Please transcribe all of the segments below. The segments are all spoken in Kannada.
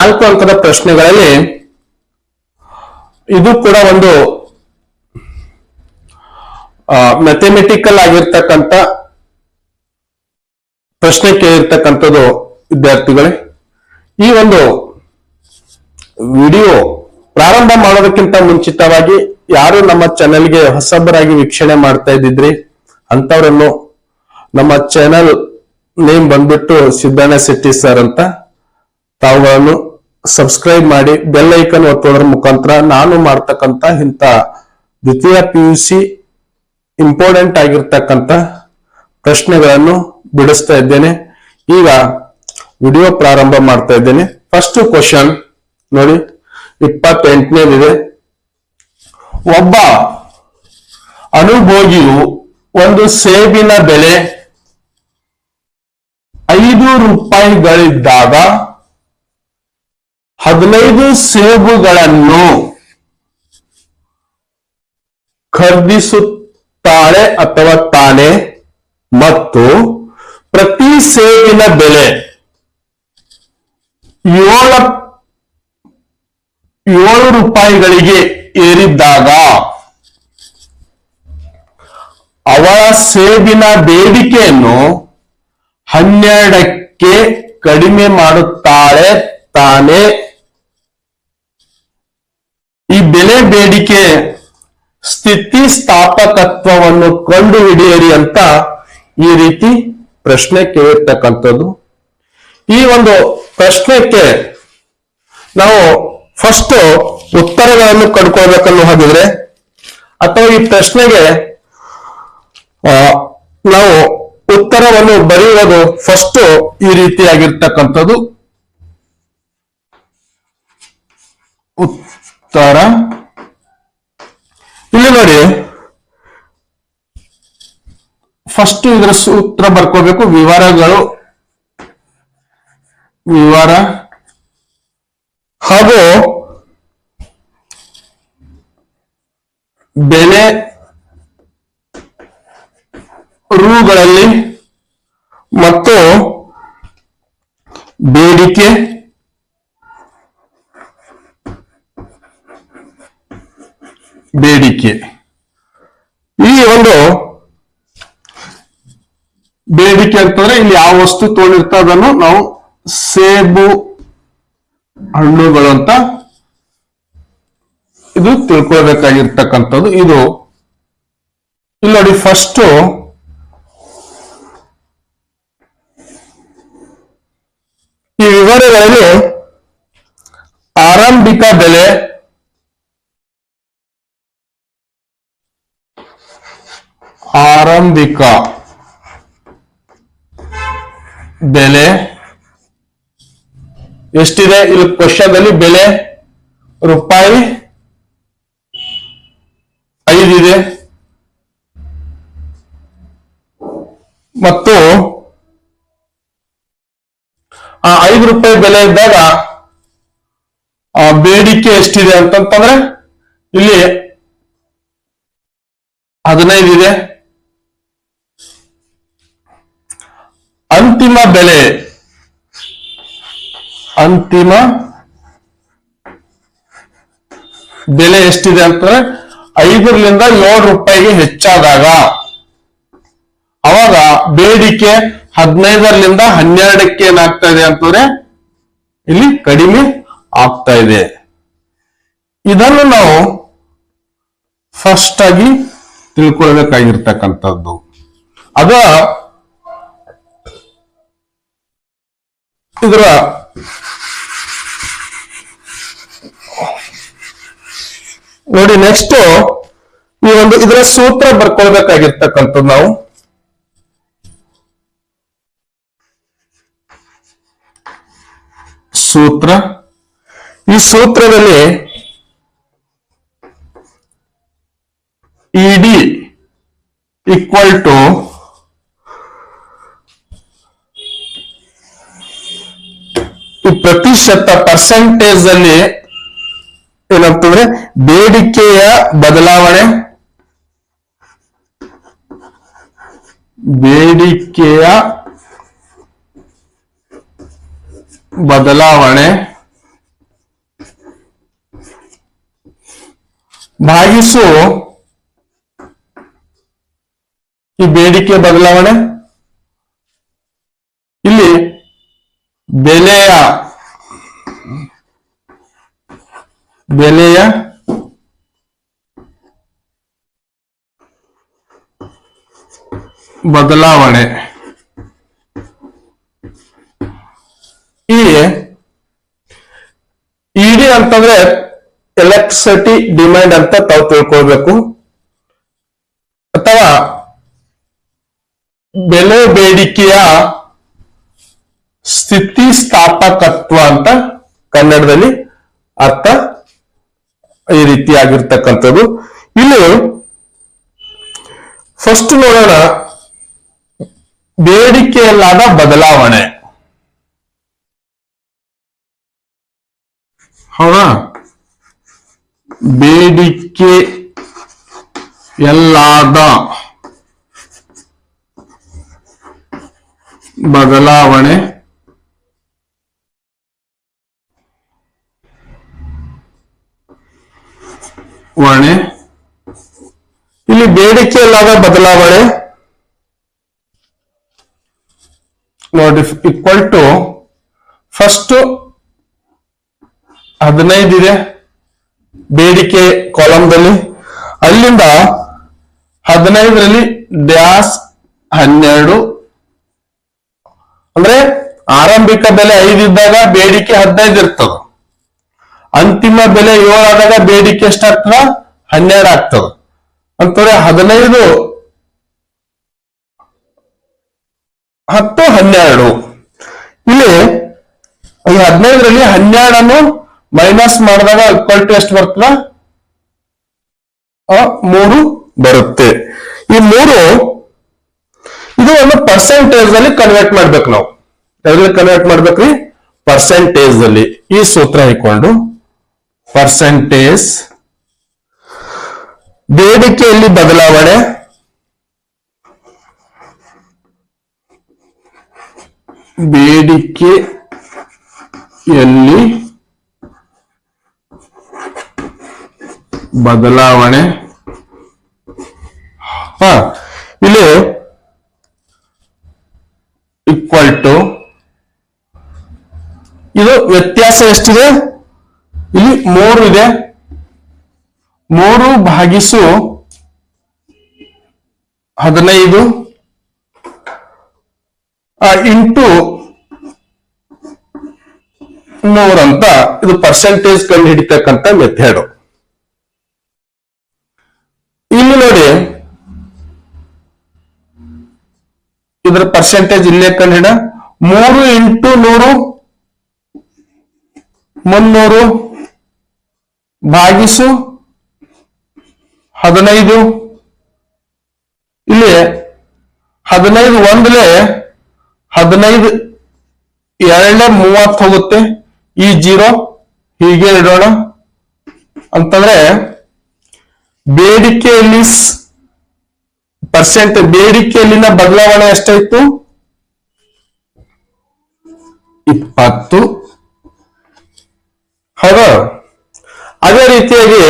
ನಾಲ್ಕು ಅಂಕದ ಪ್ರಶ್ನೆಗಳಲ್ಲಿ ಇದು ಕೂಡ ಒಂದು ಮ್ಯಾಥಮೆಟಿಕಲ್ ಆಗಿರ್ತಕ್ಕಂಥ ಪ್ರಶ್ನೆ ಕೇಳಿರ್ತಕ್ಕಂಥದ್ದು ವಿದ್ಯಾರ್ಥಿಗಳೇ. ಈ ಒಂದು ವಿಡಿಯೋ ಪ್ರಾರಂಭ ಮಾಡೋದಕ್ಕಿಂತ ಮುಂಚಿತವಾಗಿ ಯಾರು ನಮ್ಮ ಚಾನೆಲ್ಗೆ ಹೊಸಬರಾಗಿ ವೀಕ್ಷಣೆ ಮಾಡ್ತಾ ಇದ್ದಿದ್ರಿ ಅಂತವರನ್ನು ನಮ್ಮ ಚಾನೆಲ್ ನೇಮ್ ಬಂದ್ಬಿಟ್ಟು ಸಿದ್ದಣ್ಣ ಶೆಟ್ಟಿ ಸರ್ ಅಂತ ತಾವುಗಳನ್ನು ಸಬ್ಸ್ಕ್ರೈಬ್ ಮಾಡಿ ಬೆಲ್ ಐಕನ್ ಒತ್ತೋದ್ರ ಮುಖಾಂತರ ನಾನು ಮಾಡ್ತಕ್ಕಂತ ಇಂಥ ದ್ವಿತೀಯ ಪಿ ಯು ಸಿ ಇಂಪಾರ್ಟೆಂಟ್ ಆಗಿರ್ತಕ್ಕಂಥ ಪ್ರಶ್ನೆಗಳನ್ನು ಬಿಡಿಸ್ತಾ ಇದ್ದೇನೆ. ಈಗ ವಿಡಿಯೋ ಪ್ರಾರಂಭ ಮಾಡ್ತಾ ಇದ್ದೇನೆ. ಫಸ್ಟ್ ಕ್ವಶನ್ ನೋಡಿ ಇಪ್ಪತ್ತೆಂಟನೇದಿದೆ ಒಬ್ಬ ಅನುಭೋಗಿಯು ಒಂದು ಸೇಬಿನ ಬೆಲೆ ಐದು ರೂಪಾಯಿಗಳಿದ್ದಾಗ ಹದಿನೈದು ಸೇಬುಗಳನ್ನು ಖರೀದಿಸುತ್ತಾಳೆ ಅಥವಾ ತಾನೆ? ಮತ್ತು ಪ್ರತಿ ಸೇಬಿನ ಬೆಲೆ ಏಳ ಏಳು ರೂಪಾಯಿಗಳಿಗೆ ಏರಿದ್ದಾಗ ಅವಳ ಸೇಬಿನ ಬೇಡಿಕೆಯನ್ನು ಹನ್ನೆರಡಕ್ಕೆ ಕಡಿಮೆ ಮಾಡುತ್ತಾಳೆ ತಾನೆ? ಈ ಬೆಲೆ ಬೇಡಿಕೆ ಸ್ಥಿತಿ ಸ್ಥಿತಿಸ್ಥಾಪಕತ್ವವನ್ನು ಕಂಡುಹಿಡಿಯಿರಿ ಅಂತ ಈ ರೀತಿ ಪ್ರಶ್ನೆ ಕೇಳಿರ್ತಕ್ಕಂಥದ್ದು. ಈ ಒಂದು ಪ್ರಶ್ನೆಕ್ಕೆ ನಾವು ಫಸ್ಟ್ ಉತ್ತರಗಳನ್ನು ಕಂಡುಕೊಳ್ಬೇಕನ್ನು ಹಾಗಿದ್ರೆ ಅಥವಾ ಈ ಪ್ರಶ್ನೆಗೆ ಆ, ನಾವು ಉತ್ತರವನ್ನು ಬರೆಯುವುದು ಫಸ್ಟ್ ಈ ರೀತಿಯಾಗಿರ್ತಕ್ಕಂಥದ್ದು. ಉತ್ತರ ಇಲ್ಲಿ ನೋಡಿ. ಫಸ್ಟ್ ಇದರ ಸೂತ್ರ ಬರ್ಕೋಬೇಕು. ವಿವರಗಳು. ವಿವರ. ಹಾಗೂ ಬೆಲೆ. ರೂಗಳಲ್ಲಿ. ಮತ್ತು ಬೇಡಿಕೆ. ಬೇಡಿಕೆ ಈ ಒಂದು ಬೇಡಿಕೆ ಅಂತಂದ್ರೆ ಇಲ್ಲಿ ಯಾವ ವಸ್ತು ತೋಳಿರ್ತ ಅದನ್ನು ನಾವು ಸೇಬು ಹಣ್ಣುಗಳು ಅಂತ ಇದು ತಿಳ್ಕೊಳ್ಬೇಕಾಗಿರ್ತಕ್ಕಂಥದ್ದು. ಇದು ಇಲ್ಲಿ ನೋಡಿ ಫಸ್ಟ್ ಈ ವಿವರಗಳಲ್ಲಿ ಆರಂಭಿಕ ಬೆಲೆ ಆರಂಭಿಕ ಬೆಲೆ ಎಷ್ಟಿದೆ? ಇಲ್ಲಿ ಕ್ವಶನ್ ಅಲ್ಲಿ ಬೆಲೆ ರೂಪಾಯಿ ಐದಿದೆ. ಮತ್ತು ಆ ಐದು ರೂಪಾಯಿ ಬೆಲೆ ಇದ್ದಾಗ, ಆ ಬೇಡಿಕೆ ಎಷ್ಟಿದೆ ಅಂತಂತಂದ್ರೆ, ಇಲ್ಲಿ ಹದಿನೈದು ಇದೆ ಅಂತಿಮ ಬೆಲೆ. ಅಂತಿಮ ಬೆಲೆ ಎಷ್ಟಿದೆ ಅಂತಂದ್ರೆ ಐದರಿಂದ ಏಳು ರೂಪಾಯಿಗೆ ಹೆಚ್ಚಾದಾಗ. ಅವಾಗ ಬೇಡಿಕೆ ಹದಿನೈದರಿಂದ ಹನ್ನೆರಡಕ್ಕೆ ಏನಾಗ್ತಾ ಇದೆ ಅಂತಂದ್ರೆ ಇಲ್ಲಿ ಕಡಿಮೆ ಆಗ್ತಾ ಇದೆ. ಇದನ್ನು ನಾವು ಫಸ್ಟ್ ಆಗಿ ತಿಳ್ಕೊಳ್ಬೇಕಾಗಿರ್ತಕ್ಕಂಥದ್ದು. ಅದ ಇದರ ನೋಡಿ ನೆಕ್ಸ್ಟ್ ಈ ಒಂದು ಇದರ ಸೂತ್ರ ಬರ್ಕೊಳ್ಬೇಕಾಗಿರ್ತಕ್ಕಂಥದ್ದು ನಾವು. ಸೂತ್ರ. ಈ ಸೂತ್ರದಲ್ಲಿ ಇಡಿ ಈಕ್ವಲ್ ಟು ಪ್ರತಿಶತ ಪರ್ಸೆಂಟೇಜ್ ಅಲ್ಲಿ ಏನಾಗ್ತದೆ? ಬೇಡಿಕೆಯ ಬದಲಾವಣೆ. ಬೇಡಿಕೆಯ ಬದಲಾವಣೆ. ಭಾಗಿಸು. ಈ ಬೇಡಿಕೆ ಬದಲಾವಣೆ. ಇಲ್ಲಿ ಬೆಲೆಯ ಬೆಲೆಯ ಬದಲಾವಣೆ. ಈ ಇಡಿ ಅಂತಂದ್ರೆ ಎಲೆಕ್ಟ್ರಿಸಿಟಿ ಡಿಮ್ಯಾಂಡ್ ಅಂತ ತಾವು ತಿಳ್ಕೊಳ್ಬೇಕು. ಅಥವಾ ಬೆಲೆ ಬೇಡಿಕೆಯ ಸ್ಥಿತಿ ಸ್ಥಾಪಕತ್ವ ಅಂತ ಕನ್ನಡದಲ್ಲಿ ಅರ್ಥ ಈ ರೀತಿಯಾಗಿರ್ತಕ್ಕಂಥದ್ದು. ಇಲ್ಲಿ ಫಸ್ಟ್ ನೋಡೋಣ ಬೇಡಿಕೆಯಲ್ಲಾದ ಬದಲಾವಣೆ. ಹೌದಾ? ಬೇಡಿಕೆ ಎಲ್ಲಾದ ಬದಲಾವಣೆ. ವಣೆ ಇಲ್ಲಿ ಬೇಡಿಕೆಯಲ್ಲಾದ ಬದಲಾವಣೆ. ನೋಡಿ ಈಕ್ವಲ್ ಟು ಫಸ್ಟ್ ಹದಿನೈದು ಇದೆ. ಬೇಡಿಕೆ ಕಾಲಂದಲ್ಲಿ ಅಲ್ಲಿಂದ ಹದಿನೈದರಲ್ಲಿ ಡ್ಯಾಸ್ ಹನ್ನೆರಡು. ಅಂದ್ರೆ ಆರಂಭಿಕ ಬೆಲೆ ಐದಿದ್ದಾಗ ಬೇಡಿಕೆ ಹದಿನೈದು ಇರ್ತದ. ಅಂತಿಮ ಬೆಲೆ ಏಳಾದಾಗ ಬೇಡಿಕೆ ಎಷ್ಟಾಗ್ತದ? ಹನ್ನೆರಡು ಆಗ್ತದ ಅಂತಂದ್ರೆ ಹದಿನೈದು ಹತ್ತು ಹನ್ನೆರಡು. ಇಲ್ಲಿ, ಈ ಹದಿನೈದರಲ್ಲಿ ಹನ್ನೆರಡನ್ನು ಮೈನಸ್ ಮಾಡಿದಾಗ ಇಕ್ವಲ್ ಟು ಎಷ್ಟು ಬರ್ತದ? ಮೂರು ಬರುತ್ತೆ. ಈ ಮೂರು, ಇದು ಒಂದು ಪರ್ಸೆಂಟೇಜ್ ಅಲ್ಲಿ ಕನ್ವರ್ಟ್ ಮಾಡ್ಬೇಕು ನಾವು. ಕನ್ವರ್ಟ್ ಮಾಡ್ಬೇಕ್ರಿ? ಪರ್ಸೆಂಟೇಜ್ ಅಲ್ಲಿ. ಈ ಸೂತ್ರ ಇಟ್ಕೊಂಡು ಪರ್ಸೆಂಟೇಜ್ ಬೇಡಿಕೆಯಲ್ಲಿ ಬದಲಾವಣೆ. ಬೇಡಿಕೆಯಲ್ಲಿ ಬದಲಾವಣೆ. ಹ ಇಲ್ಲಿ ಈಕ್ವಲ್ ಟು ಇದು ವ್ಯತ್ಯಾಸ ಎಷ್ಟಿದೆ? ಇಲ್ಲಿ ಮೂರು ಇದೆ. ಮೂರು ಭಾಗಿಸು ಹದಿನೈದು. ಇಂಟು ನೂರಂತ ಇದು ಪರ್ಸೆಂಟೇಜ್ ಕಂಡು ಹಿಡಿತಕ್ಕಂತ ಮೆಥಡ್ ಇಲ್ಲಿ ನೋಡಿ. ಇದರ ಪರ್ಸೆಂಟೇಜ್ ಇಲ್ಲೇ ಕಂಡಿಡ ಮೂರು ಇಂಟು ನೂರು, ಮುನ್ನೂರು ಭಾಗಿಸು ಹದಿನೈದು. ಇಲ್ಲಿ ಹದಿನೈದು ಒಂದ್ಲೆ ಹದಿನೈದು ಎರಡನೇ ಮೂವತ್ತು ಹೋಗುತ್ತೆ. ಈ ಜೀರೋ, ಹೀಗೆ ಇಡೋಣ. ಅಂತಂದ್ರೆ ಬೇಡಿಕೆಯಲ್ಲಿ ಪರ್ಸೆಂಟ್ ಬೇಡಿಕೆಯಲ್ಲಿನ ಬದಲಾವಣೆ ಎಷ್ಟಾಯ್ತು? ಇಪ್ಪತ್ತು. ಹೌದಾ. ಅದೇ ರೀತಿಯಾಗಿ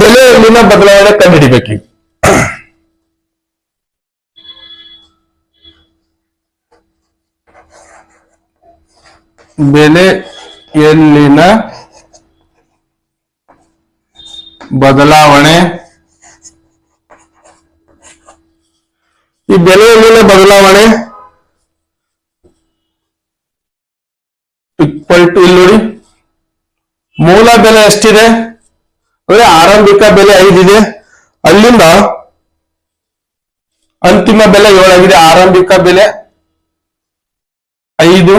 ಬೆಲೆಯಲ್ಲಿನ ಬದಲಾವಣೆ ಕಂಡುಹಿಡಿಬೇಕು. ಬೆಲೆಯಲ್ಲಿನ ಬದಲಾವಣೆ? ಈ ಬೆಲೆಯಲ್ಲಿನ ಬದಲಾವಣೆ? ಈಕ್ವಲ್ ಟು ಇಲ್ಲಿ ನೋಡಿ. ಮೂಲ ಬೆಲೆ ಎಷ್ಟಿದೆ? ಅಂದ್ರೆ ಆರಂಭಿಕ ಬೆಲೆ ಐದಿದೆ. ಅಲ್ಲಿಂದ ಅಂತಿಮ ಬೆಲೆ ಏಳಾಗಿದೆ. ಆರಂಭಿಕ ಬೆಲೆ ಐದು.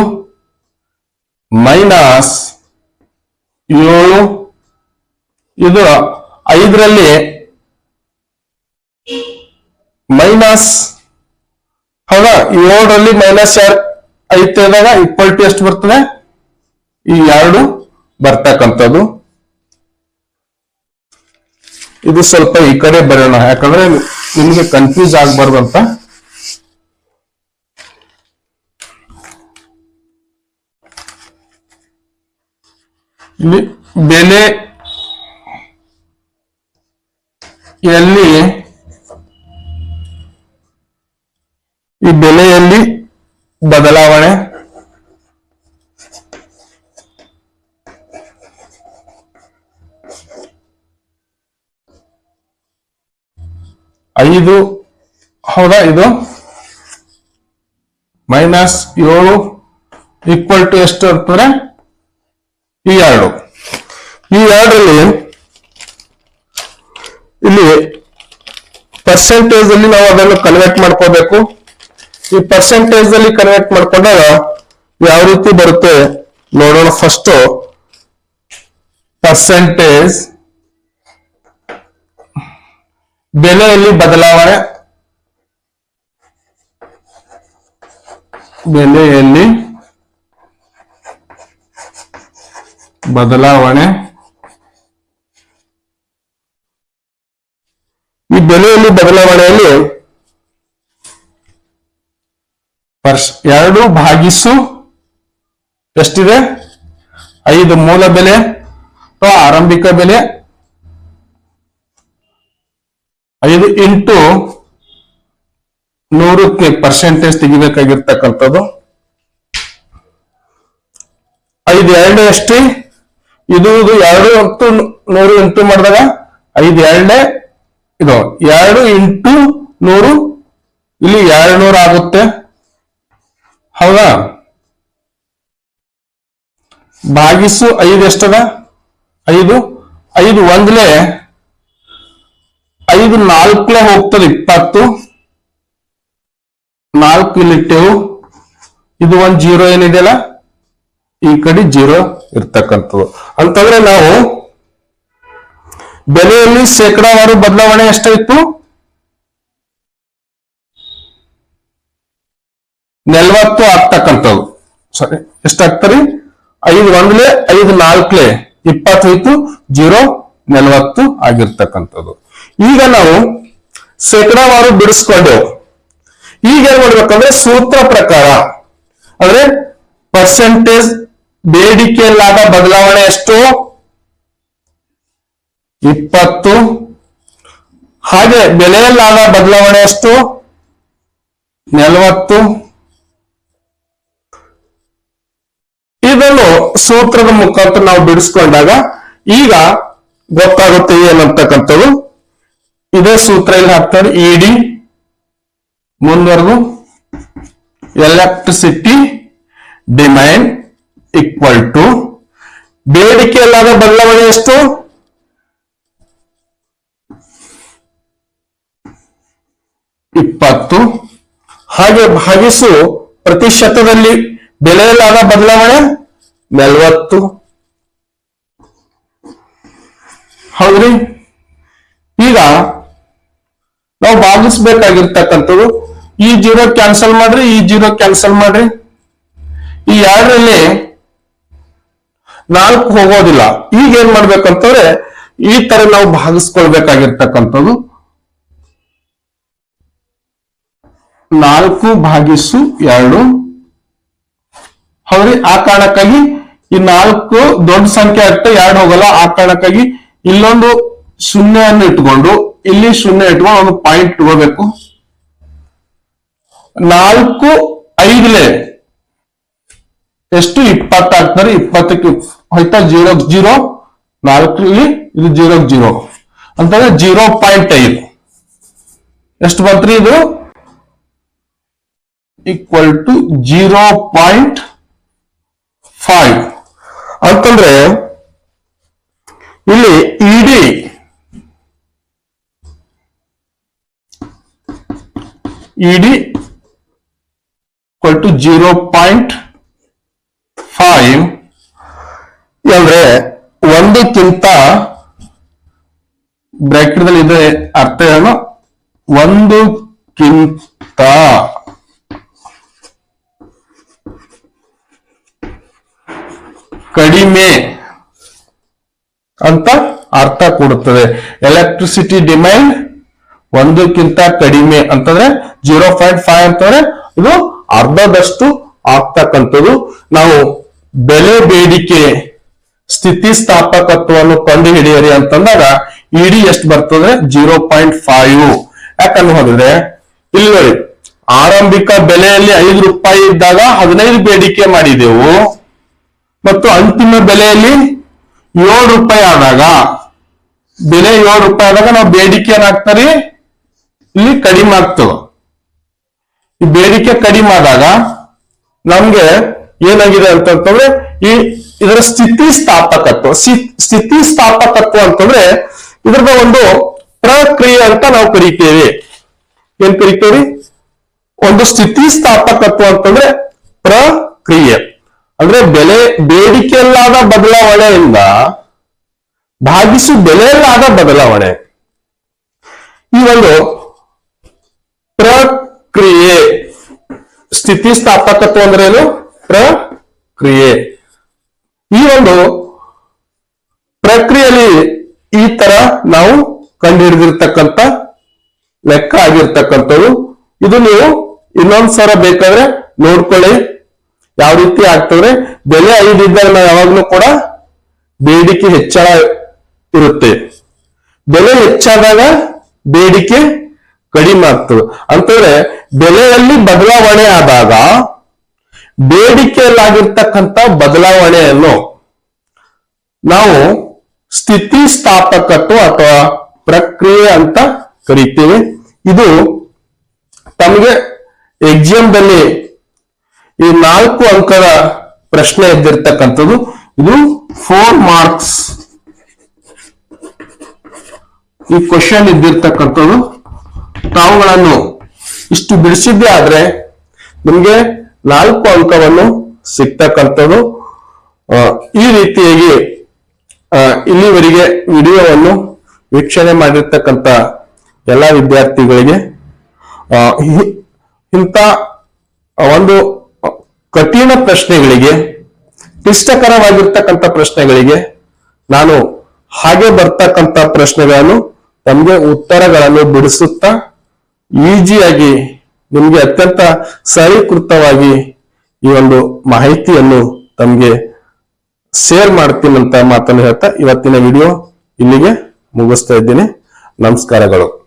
ಮೈನಸ್ ಏಳು. ಇದು ಐದರಲ್ಲಿ ಮೈನಸ್ ಹೌದಾ? ಏಳರಲ್ಲಿ ಮೈನಸ್ ಎರಡು ಐತೆ ಇದ್ದಾಗ ಇಕ್ವಲ್ ಟು ಎಷ್ಟು ಬರ್ತದೆ? ಈ ಎರಡು ಬರ್ತಕ್ಕಂಥದ್ದು. ಇದು ಸ್ವಲ್ಪ ಈ ಕಡೆ ಬರೋಣ, ಯಾಕಂದ್ರೆ ನಿಮ್ಗೆ ಕನ್ಫ್ಯೂಸ್ ಆಗ್ಬಾರ್ದು ಅಂತ. ಇಲ್ಲಿ ಬೆಲೆ ಎಲ್ಲಿ, ಈ ಬೆಲೆಯಲ್ಲಿ ಬದಲಾವಣೆ. ಐದು, ಹೌದಾ ಇದು? ಮೈನಸ್ ಏಳು ಈಕ್ವಲ್ ಟು ಎಷ್ಟು ಅಂತಂದ್ರೆ ಈ ಎರಡು. ಈ ಎರಡರಲ್ಲಿ ಇಲ್ಲಿ ಪರ್ಸೆಂಟೇಜ್ ಅಲ್ಲಿ ನಾವು ಅದನ್ನು ಕನ್ವರ್ಟ್ ಮಾಡ್ಕೋಬೇಕು. ಈ ಪರ್ಸೆಂಟೇಜ್ ಅಲ್ಲಿ ಕನ್ವರ್ಟ್ ಮಾಡ್ಕೊಂಡಾಗ ಯಾವ ರೀತಿ ಬರುತ್ತೆ? ನೋಡೋಣ ಫಸ್ಟ್ ಪರ್ಸೆಂಟೇಜ್ ಬೆಲೆಯಲ್ಲಿ ಬದಲಾವಣೆ? ಬೆಲೆಯಲ್ಲಿ ಬದಲಾವಣೆ? ಈ ಬೆಲೆಯಲ್ಲಿ ಬದಲಾವಣೆಯಲ್ಲಿ ಪರ್ಸ್ ಎರಡು ಭಾಗಿಸು ಎಷ್ಟಿದೆ? ಐದು ಮೂಲ ಬೆಲೆ ಅಥವಾ ಆರಂಭಿಕ ಬೆಲೆ? ಐದು ಇಂಟು ನೂರಕ್ಕೆ ಪರ್ಸೆಂಟೇಜ್ ತೆಗಿಬೇಕಾಗಿರ್ತಕ್ಕಂಥದ್ದು. ಐದು ಎರಡು ಎಷ್ಟು ಇದು ಇದು ಎರಡು ಹತ್ತು ನೂರು ಇಂಟು ಮಾಡಿದಾಗ ಐದು ಎರಡೇ ಇದು ಎರಡು ಇಂಟು ನೂರು. ಇಲ್ಲಿ ಎರಡು ನೂರು ಆಗುತ್ತೆ. ಹೌದಾ? ಭಾಗಿಸು ಐದು ಎಷ್ಟದ? ಐದು. ಐದು ಒಂದ್ಲೆ ಐದು ನಾಲ್ಕಲೆ ಹೋಗ್ತದೆ ಇಪ್ಪತ್ತು. ನಾಲ್ಕು ಇಲ್ಲಿಟ್ಟೆವು ಇದು ಒಂದ್ ಜೀರೋ ಏನಿದೆಯಲ್ಲ? ಈ ಕಡೆ ಜೀರೋ ಇರ್ತಕ್ಕಂಥದ್ದು. ಅಂತಂದ್ರೆ ನಾವು ಬೆಲೆಯಲ್ಲಿ ಶೇಕಡಾವಾರು ಬದಲಾವಣೆ ಎಷ್ಟಾಯ್ತು ನಲ್ವತ್ತು ಆಗ್ತಕ್ಕಂಥದ್ದು. ಸಾರಿ, ಎಷ್ಟಾಗ್ತರಿ? ಐದು ಒಂದ್ಲೆ, ಐದು ನಾಲ್ಕಲೆ ಇಪ್ಪತ್ತೈದು ಜೀರೋ ನಲ್ವತ್ತು ಆಗಿರ್ತಕ್ಕಂಥದ್ದು. ಈಗ ನಾವು ಶೇಕಡಾವಾರು ಬಿಡಿಸ್ಕೊಂಡೆವು ಈಗ ಏನ್ ಮಾಡ್ಬೇಕಂದ್ರೆ ಸೂತ್ರ ಪ್ರಕಾರ, ಅಂದ್ರೆ ಪರ್ಸೆಂಟೇಜ್ ಬೇಡಿಕೆಯಲ್ಲಾದ ಬದಲಾವಣೆ ಎಷ್ಟು? ಇಪ್ಪತ್ತು. ಹಾಗೆ ಬೆಲೆಯಲ್ಲಾದ ಬದಲಾವಣೆ ಎಷ್ಟು? ನಲವತ್ತು. ಇದನ್ನು ಸೂತ್ರದ ಮುಖಾಂತರ ನಾವು ಬಿಡಿಸ್ಕೊಂಡಾಗ ಈಗ ಗೊತ್ತಾಗುತ್ತೆ ಏನಂತಕ್ಕಂಥದ್ದು. ಇದೇ ಸೂತ್ರ ಇಲ್ಲಿ ಹಾಕ್ತಾರೆ? ಇಡಿ ಮುಂದುವರೆಗೂ ಎಲೆಕ್ಟ್ರಿಸಿಟಿ ಡಿಮ್ಯಾಂಡ್ ಈಕ್ವಲ್ ಟು ಬೇಡಿಕೆಯಲ್ಲಾದ ಬದಲಾವಣೆ ಎಷ್ಟು? ಇಪ್ಪತ್ತು. ಹಾಗೆ ಭಾಗಿಸು ಪ್ರತಿಶತದಲ್ಲಿ ಬೆಲೆಯಲ್ಲಾದ ಬದಲಾವಣೆ ನಲವತ್ತು. ಹೌದ್ರಿ? ಈಗ ನಾವು ಭಾಗಿಸ್ಬೇಕಾಗಿರ್ತಕ್ಕಂಥದ್ದು, ಈ ಜೀರೋ ಕ್ಯಾನ್ಸಲ್ ಮಾಡ್ರಿ, ಈ ಜೀರೋ ಕ್ಯಾನ್ಸಲ್ ಮಾಡ್ರಿ. ಈ ಎರಡರಲ್ಲಿ ನಾಲ್ಕು ಹೋಗೋದಿಲ್ಲ. ಈಗ ಏನ್ ಮಾಡ್ಬೇಕಂತಂದ್ರೆ, ಈ ತರ ನಾವು ಭಾಗಿಸ್ಕೊಳ್ಬೇಕಾಗಿರ್ತಕ್ಕಂಥದ್ದು. ನಾಲ್ಕು ಭಾಗಿಸು ಎರಡು. ಹೌದ್ರಿ? ಆ ಕಾರಣಕ್ಕಾಗಿ ಈ ನಾಲ್ಕು ದೊಡ್ಡ ಸಂಖ್ಯೆ ಆಗ್ತಾ ಎರಡು ಹೋಗಲ್ಲ. ಆ ಕಾರಣಕ್ಕಾಗಿ ಇಲ್ಲೊಂದು ಶೂನ್ಯವನ್ನು ಇಟ್ಕೊಂಡು ಇಲ್ಲಿ ಶೂನ್ಯ ಇಟ್ಕೊಂಡು ಒಂದು ಪಾಯಿಂಟ್ ಇಟ್ಕೋಬೇಕು. ನಾಲ್ಕು ಐದಲೇ ಎಷ್ಟು? ಇಪ್ಪತ್ತು ಆಗ್ತಾರೆ ಇಪ್ಪತ್ತಕ್ಕೆ ಹೋಯ್ತಾ ಜೀರೋ ಜೀರೋ. ನಾಲ್ಕರಲ್ಲಿ ಇದು ಜೀರೋ ಜೀರೋ. ಅಂತಂದ್ರೆ ಜೀರೋ ಪಾಯಿಂಟ್ ಐದು. ಎಷ್ಟು ಬಂತ್ರಿ ಇದು? Equal to zero point five ಅಂತಂದ್ರೆ, ಇಲ್ಲಿ E D E D to zero point five ಅಂದ್ರೆ ಒಂದಕ್ಕಿಂತ ಬ್ರಾಕೆಟ್ ಇದೆ ಅರ್ಥ ಏನು ಒಂದಕ್ಕಿಂತ ಕಡಿಮೆ ಅಂತ ಅರ್ಥ ಕೊಡುತ್ತದೆ. ಎಲೆಕ್ಟ್ರಿಸಿಟಿ ಡಿಮ್ಯಾಂಡ್ ಒಂದಕ್ಕಿಂತ ಕಡಿಮೆ ಅಂತಂದ್ರೆ ಜೀರೋ ಪಾಯಿಂಟ್ ಫೈವ್ ಅಂತಂದ್ರೆ ಇದು ಅರ್ಧದಷ್ಟು ಆಗ್ತಕ್ಕಂಥದ್ದು. ನಾವು ಬೆಲೆ ಬೇಡಿಕೆ ಸ್ಥಿತಿಸ್ಥಾಪಕತ್ವವನ್ನು ಕಂಡು ಹಿಡಿಯರಿ ಅಂತಂದಾಗ ಇಡಿ ಎಷ್ಟು ಬರ್ತದೆ ಜೀರೋ ಪಾಯಿಂಟ್ ಫೈವ್. ಯಾಕಂದ್ರೆ ಹೋದ್ರೆ ಇಲ್ಲಿ ನೋಡಿ, ಆರಂಭಿಕ ಬೆಲೆಯಲ್ಲಿ ಐದು ರೂಪಾಯಿ ಇದ್ದಾಗ ಹದಿನೈದು ಬೇಡಿಕೆ ಮಾಡಿದೆವು. ಮತ್ತು ಅಂತಿಮ ಬೆಲೆಯಲ್ಲಿ ಏಳು ರೂಪಾಯಿ ಆದಾಗ, ಬೆಲೆ ಏಳು ರೂಪಾಯಿ ಆದಾಗ ನಾವು ಬೇಡಿಕೆ ಏನಾಗ್ತಾರೆ ಇಲ್ಲಿ ಕಡಿಮೆ ಆಗ್ತದ. ಈ ಬೇಡಿಕೆ ಕಡಿಮೆ ಆದಾಗ ನಮ್ಗೆ ಏನಾಗಿದೆ ಅಂತಂತಂದ್ರೆ ಈ ಇದರ ಸ್ಥಿತಿ ಸ್ಥಾಪಕತ್ವ ಸ್ಥಿತಿ ಸ್ಥಾಪಕತ್ವ ಅಂತಂದ್ರೆ ಇದ್ರದ ಒಂದು ಪ್ರಕ್ರಿಯೆ ಅಂತ ನಾವು ಕರಿತೇವೆ. ಏನ್ ಕರಿತೇವೆ ಒಂದು ಸ್ಥಿತಿ ಸ್ಥಾಪಕತ್ವ ಅಂತಂದ್ರೆ ಪ್ರಕ್ರಿಯೆ. ಅಂದ್ರೆ ಬೆಲೆ, ಬೇಡಿಕೆಯಲ್ಲಾದ ಬದಲಾವಣೆಯಿಂದ ಭಾಗಿಸು ಬೆಲೆಯಲ್ಲಾದ ಬದಲಾವಣೆ. ಈ ಒಂದು ಪ್ರಕ್ರಿಯೆ. ಸ್ಥಿತಿಸ್ಥಾಪಕತ್ವ ಅಂದ್ರೆ ಏನು ಪ್ರಕ್ರಿಯೆ. ಈ ಒಂದು ಪ್ರಕ್ರಿಯೆಯಲ್ಲಿ ಈ ತರ ನಾವು ಕಂಡುಹಿಡಿದಿರ್ತಕ್ಕಂಥ ಲೆಕ್ಕ ಆಗಿರ್ತಕ್ಕಂಥದ್ದು ಇದು ನೀವು ಇನ್ನೊಂದ್ಸಲ ಬೇಕಾದ್ರೆ ನೋಡ್ಕೊಳ್ಳಿ. ಯಾವ ರೀತಿ ಆಗ್ತದೆ? ಬೆಲೆ ಐದು ನಾವು ಯಾವಾಗ್ಲೂ ಕೂಡ ಬೇಡಿಕೆ ಹೆಚ್ಚಳ ಇರುತ್ತೆ. ಬೆಲೆ ಹೆಚ್ಚಾದಾಗ ಬೇಡಿಕೆ ಕಡಿಮೆ ಆಗ್ತದೆ. ಅಂತಂದ್ರೆ ಬೆಲೆಯಲ್ಲಿ ಬದಲಾವಣೆ ಆದಾಗ ಬೇಡಿಕೆಯಲ್ಲಾಗಿರ್ತಕ್ಕಂಥ ಬದಲಾವಣೆಯನ್ನು ನಾವು ಸ್ಥಿತಿಸ್ಥಾಪಕತ್ವ ಅಥವಾ ಪ್ರಕ್ರಿಯೆ ಅಂತ ಕರಿತೀವಿ. ಇದು ತಮಗೆ ಎಕ್ಸಾಮ್ದಲ್ಲಿ ಈ ನಾಲ್ಕು ಅಂಕದ ಪ್ರಶ್ನೆ ಎದ್ದಿರ್ತಕ್ಕಂಥದ್ದು. ಇದು ಫೋರ್ ಮಾರ್ಕ್ಸ್ ಈ ಕ್ವಶನ್ ಇದ್ದಿರ್ತಕ್ಕಂಥದ್ದು ತಾವುಗಳನ್ನು ಇಷ್ಟು ಬಿಡಿಸಿದ್ದೆ ಆದ್ರೆ ನಿಮ್ಗೆ ನಾಲ್ಕು ಅಂಕವನ್ನು ಸಿಗ್ತಕ್ಕಂಥದ್ದು. ಈ ರೀತಿಯಾಗಿ ಇಲ್ಲಿವರೆಗೆ ವಿಡಿಯೋವನ್ನು ವೀಕ್ಷಣೆ ಮಾಡಿರ್ತಕ್ಕಂಥ ಎಲ್ಲ ವಿದ್ಯಾರ್ಥಿಗಳಿಗೆ ಇಂಥ ಒಂದು ಕಠಿಣ ಪ್ರಶ್ನೆಗಳಿಗೆ, ಕ್ಲಿಷ್ಟಕರವಾಗಿರ್ತಕ್ಕಂಥ ಪ್ರಶ್ನೆಗಳಿಗೆ ನಾನು ಹಾಗೆ ಬರ್ತಕ್ಕಂಥ ಪ್ರಶ್ನೆಗಳನ್ನು ತಮಗೆ ಉತ್ತರಗಳನ್ನು ಬಿಡಿಸುತ್ತಾ ಈಸಿಯಾಗಿ ನಿಮಗೆ ಅತ್ಯಂತ ಸರಳೀಕೃತವಾಗಿ ಈ ಒಂದು ಮಾಹಿತಿಯನ್ನು ತಮಗೆ ಶೇರ್ ಮಾಡ್ತೀನಂತ ಮಾತನ್ನು ಹೇಳ್ತಾ ಇವತ್ತಿನ ವಿಡಿಯೋ ಇಲ್ಲಿಗೆ ಮುಗಿಸ್ತಾ ಇದ್ದೀನಿ. ನಮಸ್ಕಾರಗಳು.